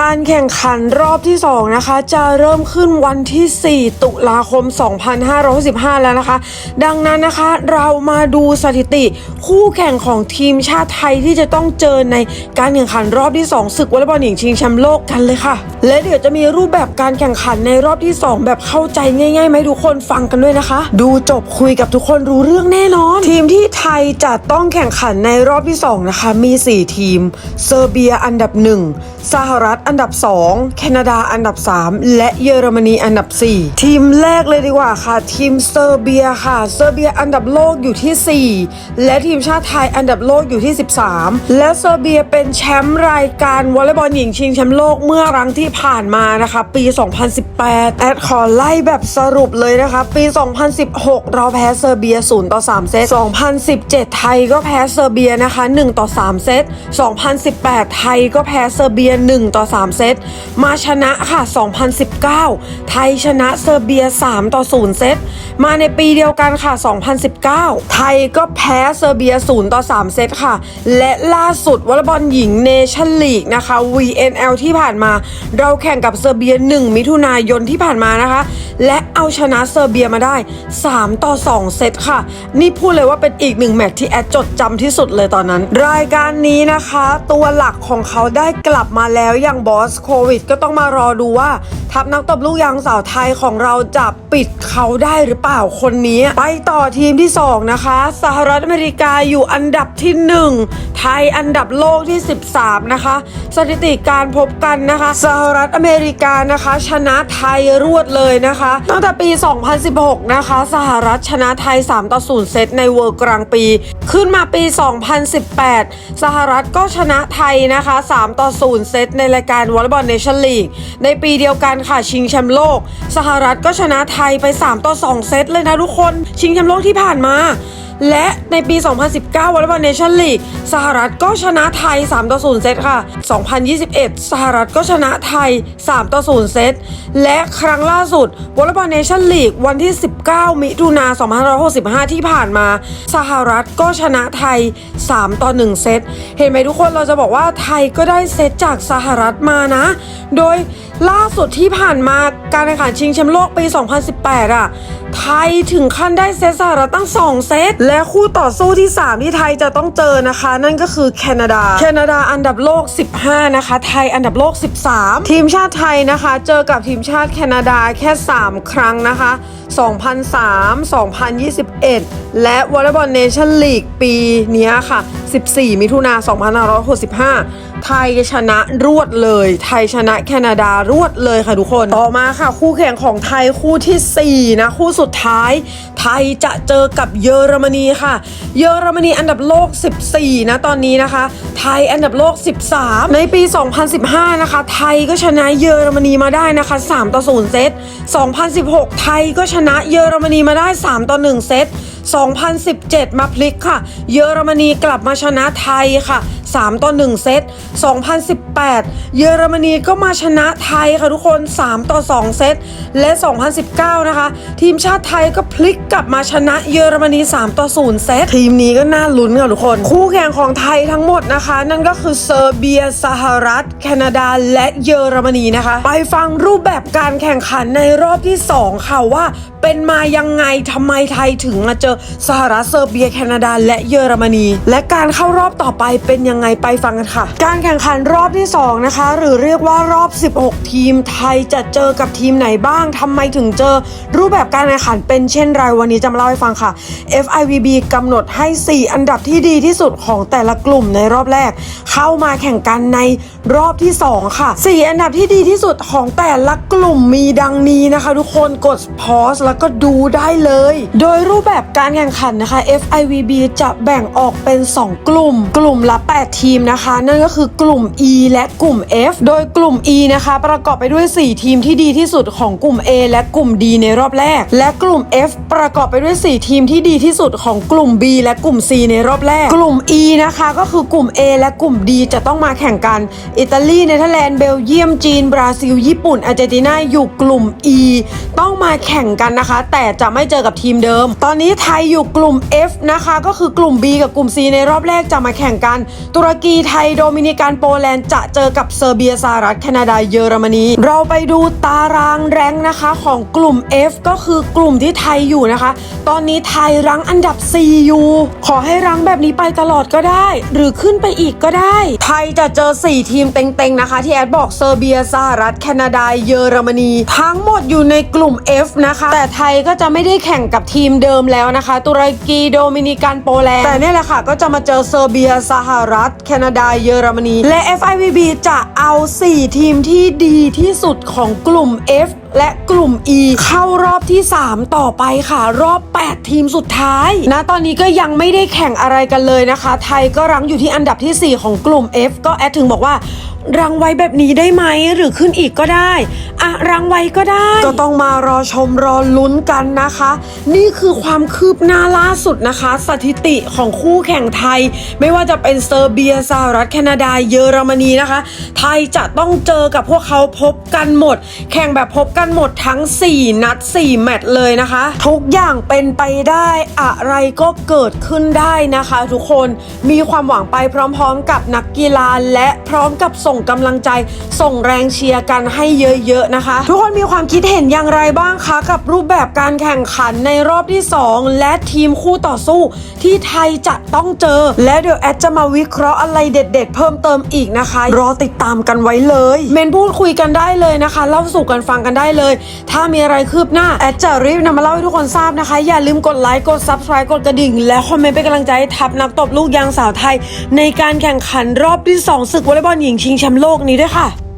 การแข่งขันรอบที่ 2 นะคะ จะเริ่มขึ้นวันที่ 4 ตุลาคม 2515แล้วนะคะ ดังนั้นนะคะเรามาดูสถิติคู่แข่งของทีมชาติไทยที่จะต้องเจอในการแข่งขันรอบที่ 2 ศึกวอลเลย์บอลหญิงชิงแชมป์โลกกันเลยค่ะ และเดี๋ยวจะมีรูปแบบการแข่งขันในรอบที่ 2 แบบเข้าใจง่ายๆไหมทุกคนฟังกันด้วยนะคะ ดูจบคุยกับทุกคนรู้เรื่องแน่นอน ทีมที่ไทยจะต้องแข่งขันในรอบที่ 2 นะคะ มี 4 ทีม เซอร์เบียอันดับ 1 สหรัฐอันดับ 2 แคนาดาอันดับ 3 และเยอรมนีอันดับ 4 ทีมแรกเลยดีกว่าค่ะ ทีมเซอร์เบียค่ะ เซอร์เบียอันดับโลกอยู่ที่ 4 และทีมชาติไทยอันดับโลกอยู่ที่ 13 และเซอร์เบียเป็นแชมป์รายการวอลเลย์บอลหญิงชิงแชมป์โลกเมื่อครั้งที่ผ่านมานะคะ ปี 2018 แอดขอไล่แบบสรุปเลยนะคะ ปี 2016 เราแพ้เซอร์เบีย 0 ต่อ 3 เซต 2017 ไทยก็แพ้เซอร์เบียนะคะ 1 ต่อ 3 เซต 2018 ไทยก็แพ้เซอร์เบีย 1 ต่อ 3เซต มาชนะค่ะ 2019 ไทยชนะเซอร์เบีย 3 ต่อ 0 เซต มาในปีเดียวกันค่ะ 2019 ไทยก็แพ้เซอร์เบีย 0 ต่อ 3 เซตค่ะ และล่าสุดวอลเลย์บอลหญิงเนชั่นลีกนะคะ VNL ที่ผ่านมา เราแข่งกับเซอร์เบีย 1 มิถุนายนที่ผ่านมานะคะ และเอาชนะเซอร์เบียมาได้ 3 ต่อ 2 เซตค่ะ นี่พูดเลยว่าเป็นอีกหนึ่งแมตช์ที่แอดจดจำที่สุดเลยตอนนั้น รายการนี้นะคะ ตัวหลักของเขาได้กลับมาแล้วอย่างบอสโควิด ก็ต้องมารอดูว่า ทัพนักตบลูกยางสาวไทยของเราจะปิดเขาได้หรือเปล่าคนนี้ ไปต่อทีมที่ 2 นะคะ สหรัฐอเมริกาอยู่อันดับที่ 1 ไทยอันดับโลกที่ 13 นะคะ สถิติการพบกันนะคะ สหรัฐอเมริกานะคะ ชนะไทยรวดเลยนะคะ ตั้งแต่ปี 2016 นะคะ สหรัฐชนะไทย 3 ต่อ 0 เซตในเวิร์กลางปี ขึ้นมาปี 2018 สหรัฐก็ชนะไทยนะคะ 3 ต่อ 0 เซตในรายการวอลเลย์บอลเนชั่นลีกในปีเดียวกันค่ะชิงแชมป์โลก สหรัฐก็ชนะไทยไป 3 ต่อ 2 เซตเลยนะทุกคน ชิงแชมป์โลกที่ผ่านมา และในปี 2019วอลเลย์บอลเนชั่นลีกสหรัฐก็ชนะไทย 3 ต่อ 0 เซตค่ะ 2021 สหรัฐก็ชนะไทย 3 ต่อ 0 เซต และครั้งล่าสุดวอลเลย์บอลเนชั่นลีกวันที่ 19 มิถุนา2565 ที่ผ่านมา สหรัฐก็ชนะไทย 3 ต่อ 1 เซต เห็นไหมทุกคนเราจะบอกว่าไทยก็ได้เซตจากสหรัฐมานะ โดยล่าสุดที่ผ่านมาการแข่งขันชิงแชมป์โลกปี 2018 อะ ไทยถึงขั้นได้เซตสหรัฐตั้ง 2 เซตและคู่ต่อสู้ที่ 3 ที่ไทยจะต้องเจอนะคะ นั่นก็คือแคนาดา แคนาดาอันดับโลก 15 นะคะ ไทยอันดับโลก 13 ทีมชาติไทยนะคะ เจอกับทีมชาติแคนาดาแค่ 3 ครั้งนะคะ 2003 2021 และวอลเลย์บอลเนชั่นลีกปีนี้ค่ะ 14 มิถุนา2565ไทยชนะรวดเลย ไทยชนะแคนาดารวดเลยค่ะทุกคน ต่อมาค่ะ คู่แข่งของไทยคู่ทีสี่4 นะ คู่สุดท้าย ไทยจะเจอกับเยอรมนีนีค่ะ เยอรมนีอันดับโลก 14 นะตอนนี้นะคะ ไทยอันดับโลก 13 ในปี 2015 นะคะ ไทยก็ชนะเยอรมนีมาได้นะคะ 3 ต่อ 0 เซต 2016 ไทยก็ชนะเยอรมนีมาได้ 3 ต่อ 1 เซต 2017 มาพลิกค่ะ เยอรมนีกลับมาชนะไทยค่ะ 3 ต่อ 1 เซต 2018 เยอรมนีก็มาชนะไทยค่ะทุกคน 3 ต่อ 2 เซต และ 2019 นะคะ ทีมชาติไทยก็พลิกกลับมาชนะเยอรมนี 3 ต่อ 0 เซต ทีมนี้ก็น่าลุ้นค่ะทุกคน คู่แข่งของไทยทั้งหมดนะคะ นั่นก็คือเซอร์เบีย สหรัฐ แคนาดา และเยอรมนีนะคะ ไปฟังรูปแบบการแข่งขันในรอบที่ 2 ค่ะว่าเป็นมายังไงทำไมไทยถึงมาเจอสหรัฐเซอร์เบีย แคนาดา และเยอรมนี และการเข้ารอบต่อไปเป็นยังไงไปฟังกันค่ะ การแข่งขันรอบที่ 2 นะคะ หรือเรียกว่ารอบ 16 ทีมไทยจะเจอกับทีมไหนบ้างทำไมถึงเจอ รูปแบบการแข่งขันเป็นเช่นไรวันนี้จะมาเล่าให้ฟังค่ะ FIVB กำหนดให้ 4 อันดับที่ดีที่สุดของแต่ละกลุ่มในรอบแรก เข้ามาแข่งกันในรอบที่ 2 ค่ะ 4 อันดับที่ดีที่สุดของแต่ละกลุ่มมีดังนี้นะคะ ทุกคนกดพอสแล้วก็ดูได้เลย โดยรูปแบบการแข่งขันนะคะ FIVB จะแบ่งออกเป็น 2 กลุ่ม กลุ่มละ 8ทีมนะคะ นั่นก็คือกลุ่ม E และกลุ่ม F โดยกลุ่ม E นะคะ ประกอบไปด้วย 4 ทีมที่ดีที่สุดของกลุ่ม A และกลุ่ม D ในรอบแรก และกลุ่ม F ประกอบไปด้วย 4 ทีมที่ดีที่สุดของกลุ่ม B และกลุ่ม C ในรอบแรก กลุ่ม E นะคะก็คือกลุ่ม A และกลุ่ม D จะต้องมาแข่งกันอิตาลีเนเธอร์แลนด์เบลเยียมจีน บราซิล ญี่ปุ่นอาร์เจนตินาอยู่กลุ่ม E ต้องมาแข่งกันนะคะ แต่จะไม่เจอกับทีมเดิม ตอนนี้ไทยอยู่กลุ่ม F นะคะ ก็คือกลุ่ม B กับกลุ่ม C ในรอบแรกจะมาแข่งกันตรกีไทยโดมินิกันโปแลนด์จะเจอกับเซอร์เบียสหรัฐแคนาดาเยอรมนี เราไปดูตารางแรงนะคะของกลุ่ม F ก็คือกลุ่มที่ไทยอยู่นะคะ ตอนนี้ไทยรั้งอันดับ 4 อยู่ ขอให้รั้งแบบนี้ไปตลอดก็ได้ หรือขึ้นไปอีกก็ได้ ไทยจะเจอ 4 ทีมเต็งๆนะคะ ที่แอดบอกเซอร์เบียสหรัฐแคนาดาเยอรมนี ทั้งหมดอยู่ในกลุ่ม F นะคะ แต่ไทยก็จะไม่ได้แข่งกับทีมเดิมแล้วนะคะ ตุรกีโดมินิกันโปแลนด์แต่เนี่ยแหละค่ะก็จะมาเจอเซอร์เบียสหรัฐแคนาดา เยอรมนี และ FIVB จะเอา 4 ทีมที่ดีที่สุดของกลุ่ม F และกลุ่ม E เข้ารอบที่ 3 ต่อไปค่ะ รอบ 8 ทีมสุดท้ายณตอนนี้ก็ยังไม่ได้แข่งอะไรกันเลยนะคะ ไทยก็รั้งอยู่ที่อันดับทีสี่ 4 ของกลุ่ม F ก็แอดถึงบอกว่ารังไว้แบบนี้ได้ไหมหรือขึ้นอีกก็ได้อะรังไว้ก็ได้ ก็ต้องมารอชมรอลุ้นกันนะคะ นี่คือความคืบหน้าล่าสุดนะคะ สถิติของคู่แข่งไทย ไม่ว่าจะเป็นเซอร์เบียสหรัฐแคนาดาเยอรมนีนะคะ ไทยจะต้องเจอกับพวกเขาพบกันหมด แข่งแบบพบกกันหมดทั้ง 4 นัด 4 แมตช์เลยนะคะ ทุกอย่างเป็นไปได้อะไรก็เกิดขึ้นได้นะคะ ทุกคนมีความหวังไปพร้อมๆ กับนักกีฬาและพร้อมกับส่งกำลังใจ ส่งแรงเชียร์กันให้เยอะๆนะคะ ทุกคนมีความคิดเห็นอย่างไรบ้างคะ กับรูปแบบการแข่งขันในรอบที่ 2 และทีมคู่ต่อสู้ ที่ไทยจะต้องเจอ และเดี๋ยวแอดจะมาวิเคราะห์อะไรเด็ด ๆ เพิ่มเติมอีกนะคะ รอติดตามกันไว้เลย เมนพูดคุยกันได้เลยนะคะ เล่าสู่กันฟังกันได้เลย ถ้ามีอะไรคืบหน้า แอดจะรีบนำมาเล่าให้ทุกคนทราบนะคะ อย่าลืมกดไลค์ กด subscribe กดกระดิ่ง และคอมเมนต์เป็นกำลังใจให้ทัพนักตบลูกยางสาวไทย ในการแข่งขันรอบที่ 2 ศึกวอลเลย์บอลหญิงชิงแชมป์โลกนี้ด้วยค่ะ